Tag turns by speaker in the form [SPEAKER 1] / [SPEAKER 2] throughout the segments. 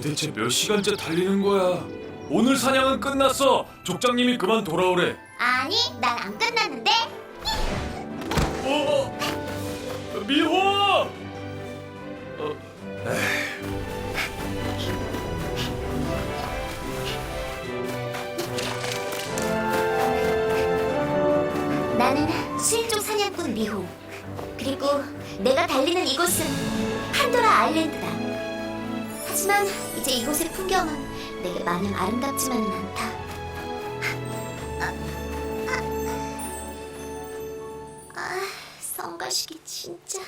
[SPEAKER 1] 대체 몇 시간째 달리는 거야? 오늘 사냥은 끝났어. 족장님이 그만 돌아오래.
[SPEAKER 2] 아니, 난 안 끝났는데.
[SPEAKER 1] 어, 미호! 어,
[SPEAKER 2] 나는 수인종 사냥꾼 미호. 그리고 내가 달리는 이곳은 판도라 아일랜드다. 하지만 이제 이곳의 풍경은 내게 마냥 아름답지만은 않다. 아, 아, 성가시기 진짜.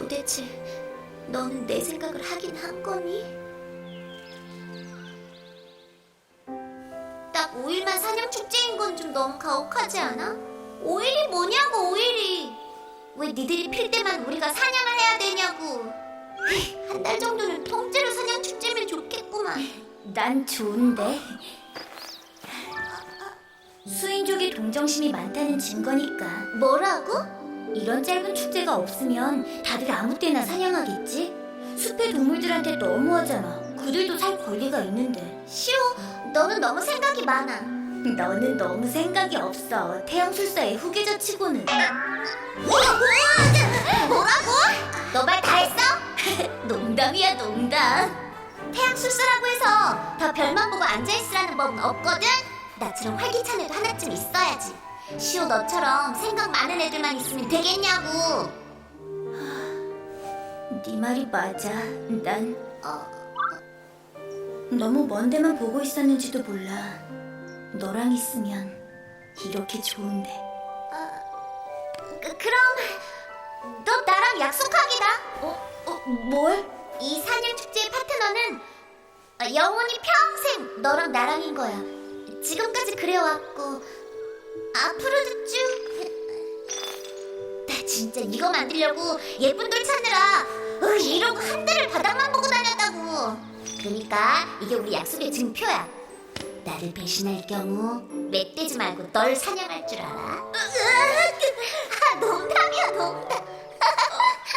[SPEAKER 2] 도대체 너는 내 생각을 하긴 한 거니? 딱 5일만 사냥 축제인 건 좀 너무 가혹하지 않아? 5일이 뭐냐고 5일이 왜 니들이 필 때만 우리가 사냥을 해야 되냐고 한 달 정도는 통째로 사냥 축제면 좋겠구만
[SPEAKER 3] 난 좋은데. 수인족의 동정심이 많다는 증거니까.
[SPEAKER 2] 뭐라고?
[SPEAKER 3] 이런 짧은 축제가 없으면 다들 아무 때나 사냥하겠지? 숲의 동물들한테 너무하잖아. 그들도 살 권리가 있는데.
[SPEAKER 2] 시오 너는 너무 생각이 많아
[SPEAKER 3] 너는 너무 생각이 없어. 태양술사의 후계자 치고는.
[SPEAKER 2] 뭐라고? 너 말 다 했어?
[SPEAKER 3] 농담이야, 농담.
[SPEAKER 2] 태양술사라고 해서 다 별만 보고 앉아있으라는 법은 없거든? 나처럼 활기찬 애도 하나쯤 있어야지 시오 너처럼 생각 많은 애들만 있으면 되겠냐고
[SPEAKER 3] 네 말이 맞아. 난
[SPEAKER 2] 어,
[SPEAKER 3] 너무 먼 데만 보고 있었는지도 몰라. 너랑 있으면 이렇게 좋은데.
[SPEAKER 2] 그, 그럼 너 나랑 약속하기다
[SPEAKER 3] 어, 어, 뭘?
[SPEAKER 2] 이 사냥축제의 파트너는 영원히 평생 너랑 나랑인 거야 지금까지 그래왔고 앞으로도 쭉 나 진짜 이거 만들려고 예쁜 돌 찾느라 으, 이러고 한 달을 바닥만 보고 다녔다고. 그러니까 이게 우리 약속의 증표야. 나를 배신할 경우 멧돼지 말고 널 사냥할 줄 알아? 아, 농담이야 농담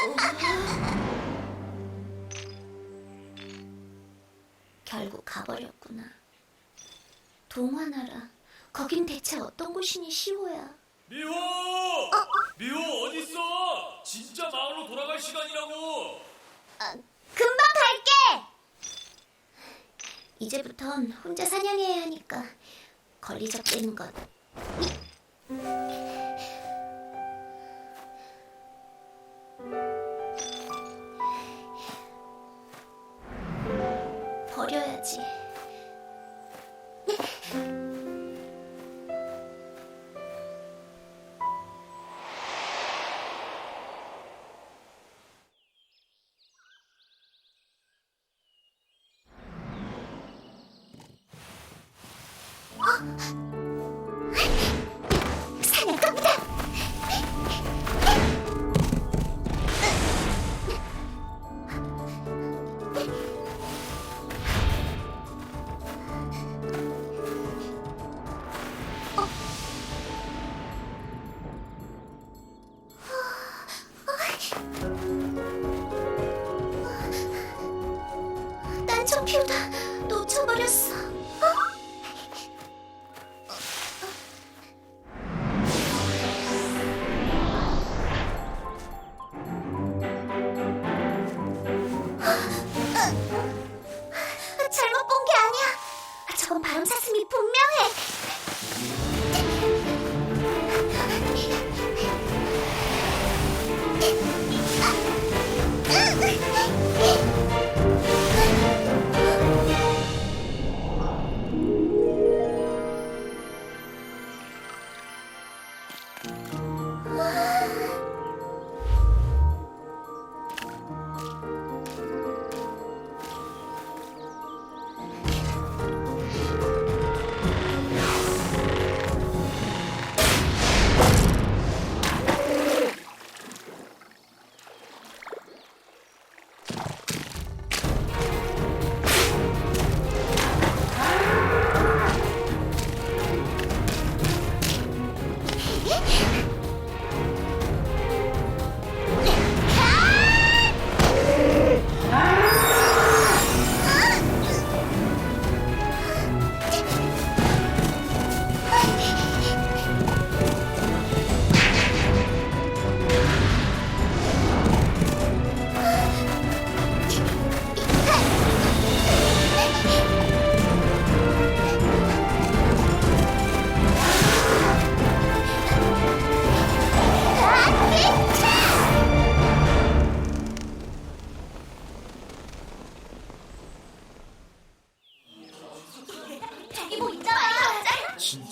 [SPEAKER 2] 결국 가버렸구나. 동화나라. 거긴 대체 어떤 곳이니 시호야?
[SPEAKER 1] 미호! 미호 어디 있어? 진짜 마을로 돌아갈 시간이라고.
[SPEAKER 2] 아, 금방 갈게. 이제부턴 혼자 사냥해야 하니까 걸리적대는 것. 버려야지. 놓쳐버렸어. 어? 잘못 본 게 아니야. 저건 바람 사슴이 분명해.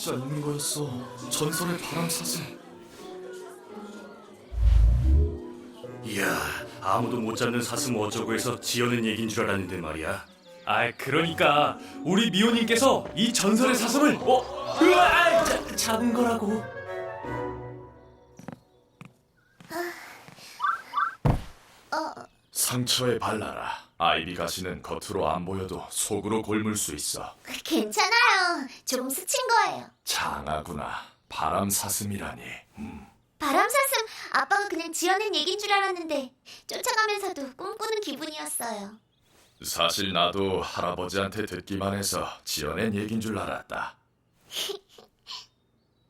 [SPEAKER 1] 진짜 있는 거였어. 전설의 바람 사슴.
[SPEAKER 4] 이야, 아무도 못 잡는 사슴 어쩌고 해서 지어낸 얘긴 줄 알았는데 말이야.
[SPEAKER 1] 아, 그러니까 우리 미호님께서 이 전설의 사슴을 어, 으아, 자, 잡은 거라고.
[SPEAKER 5] 상처에 발라라. 아이비 가시는 겉으로 안 보여도 속으로 골물 수 있어.
[SPEAKER 2] 괜찮아요. 조금 스친 거예요.
[SPEAKER 5] 장하구나. 바람 사슴이라니.
[SPEAKER 2] 바람 사슴 아빠가 그냥 지어낸 얘긴 줄 알았는데 쫓아가면서도 꿈꾸는 기분이었어요.
[SPEAKER 5] 사실 나도 할아버지한테 듣기만 해서 지어낸 얘긴 줄 알았다.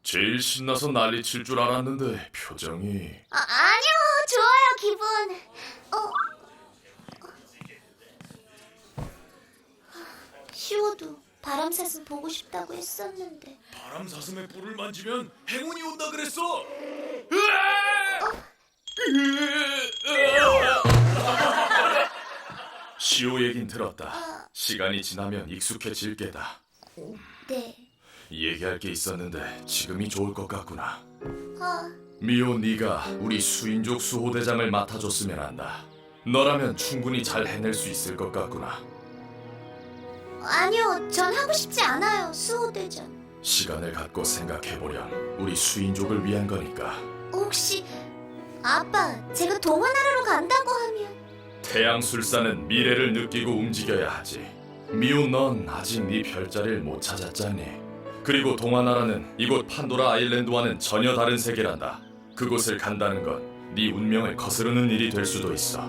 [SPEAKER 5] 제일 신나서 난리 칠 줄 알았는데 표정이
[SPEAKER 2] 아, 아니요, 좋아요 기분. 어. 쉬워도 바람사슴 보고 싶다고 했었는데.
[SPEAKER 1] 바람 사슴의 뿔을 만지면 행운이 온다 그랬어.
[SPEAKER 5] 시오 얘긴 들었다. 시간이 지나면 익숙해질 게다.
[SPEAKER 2] 네.
[SPEAKER 5] 얘기할 게 있었는데 지금이 좋을 것 같구나.
[SPEAKER 2] 아,
[SPEAKER 5] 미호 네가 우리 수인족 수호대장을 맡아줬으면 한다. 너라면 충분히 잘 해낼 수 있을 것 같구나.
[SPEAKER 2] 아니요, 전 하고 싶지 않아요, 수호대전.
[SPEAKER 5] 시간을 갖고 생각해보렴. 우리 수인족을 위한 거니까.
[SPEAKER 2] 혹시 아빠, 제가 동화나라로 간다고 하면
[SPEAKER 5] 태양술사는 미래를 느끼고 움직여야 하지. 미호 넌 아직 네 별자리를 못 찾았잖니. 그리고 동화나라는 이곳 판도라 아일랜드와는 전혀 다른 세계란다. 그곳을 간다는 건 네 운명을 거스르는 일이 될 수도 있어.